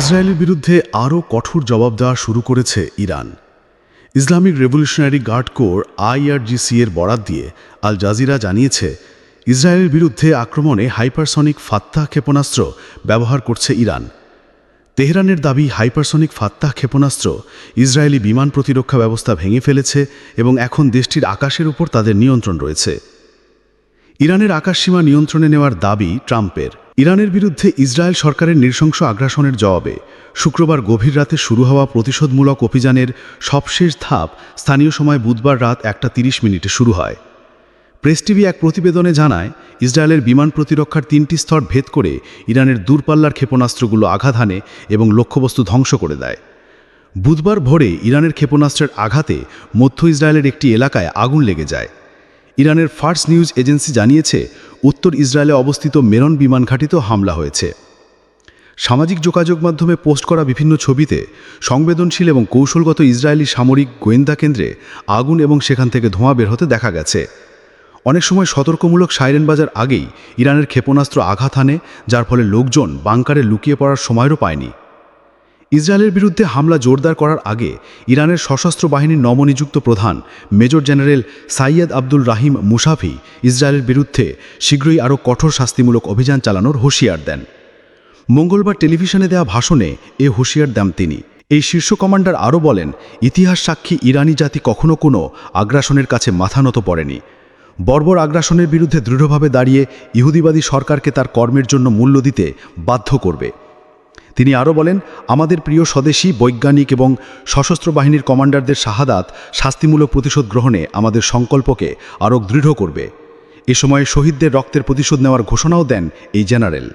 ইসরায়েলের বিরুদ্ধে আরও কঠোর জবাব দেওয়া শুরু করেছে Iran. Islamic revolutionary guard corps IRGC এর বরাত দিয়ে আল জাজিরা জানিয়েছে, ইসরায়েলের বিরুদ্ধে আক্রমণে হাইপারসনিক ফাত্তাহ ক্ষেপণাস্ত্র ব্যবহার করছে ইরান। তেহরানের দাবি, হাইপারসনিক ফাত্তাহ ক্ষেপণাস্ত্র ইসরায়েলি বিমান প্রতিরক্ষা ব্যবস্থা ভেঙে ফেলেছে এবং এখন দেশটির আকাশের উপর তাদের নিয়ন্ত্রণ রয়েছে। ইরানের আকাশসীমা নিয়ন্ত্রণে নেওয়ার দাবি ট্রাম্পের। ইরানের বিরুদ্ধে ইসরায়েল সরকারের নৃশংস আগ্রাসনের জবাবে শুক্রবার গভীর রাতে শুরু হওয়া প্রতিশোধমূলক অভিযানের সবশেষ ধাপ স্থানীয় সময় বুধবার রাত একটা তিরিশ মিনিটে শুরু হয়। প্রেস টিভি এক প্রতিবেদনে জানায়, ইসরায়েলের বিমান প্রতিরক্ষার তিনটি স্তর ভেদ করে ইরানের দূরপাল্লার ক্ষেপণাস্ত্রগুলো আঘাত হানে এবং লক্ষ্যবস্তু ধ্বংস করে দেয়। বুধবার ভোরে ইরানের ক্ষেপণাস্ত্রের আঘাতে মধ্য ইসরায়েলের একটি এলাকায় আগুন লেগে যায়। ইরানের ফার্স্ট নিউজ এজেন্সি জানিয়েছে, উত্তর ইসরায়েলে অবস্থিত মেরন বিমান ঘাঁটিতেও হামলা হয়েছে। সামাজিক যোগাযোগ মাধ্যমে পোস্ট করা বিভিন্ন ছবিতে সংবেদনশীল এবং কৌশলগত ইসরায়েলি সামরিক গোয়েন্দা কেন্দ্রে আগুন এবং সেখান থেকে ধোঁয়া বের হতে দেখা গেছে। অনেক সময় সতর্কমূলক সাইরেন বাজার আগেই ইরানের ক্ষেপণাস্ত্র আঘাত হানে যার ফলে লোকজন বাংকারে লুকিয়ে পড়ার সময়ও পায়নি। ইসরায়েলের বিরুদ্ধে হামলা জোরদার করার আগে ইরানের সশস্ত্র বাহিনীর নবনিযুক্ত প্রধান, major general Sayyid Abdul Rahim Mousavi ইসরায়েলের বিরুদ্ধে শীঘ্রই আরও কঠোর শাস্তিমূলক অভিযান চালানোর হুঁশিয়ার দেন। মঙ্গলবার টেলিভিশনে দেওয়া ভাষণে এ হুঁশিয়ার দেন তিনি। এই শীর্ষ কমান্ডার আরও বলেন, ইতিহাস সাক্ষী ইরানি জাতি কখনো কোনো আগ্রাসনের কাছে মাথা নত পড়েনি। বর্বর আগ্রাসনের বিরুদ্ধে দৃঢ়ভাবে দাঁড়িয়ে ইহুদিবাদী সরকারকে তার কর্মের জন্য মূল্য দিতে বাধ্য করবে। তিনি আরও বলেন, আমাদের প্রিয় স্বদেশী, বৈজ্ঞানিক এবং সশস্ত্র বাহিনীর কমান্ডারদের শাহাদাত শাস্তিমূলক প্রতিশোধ গ্রহণে আমাদের সংকল্পকে আরও দৃঢ় করবে। এ সময় শহীদদের রক্তের প্রতিশোধ নেওয়ার ঘোষণাও দেন এই জেনারেল।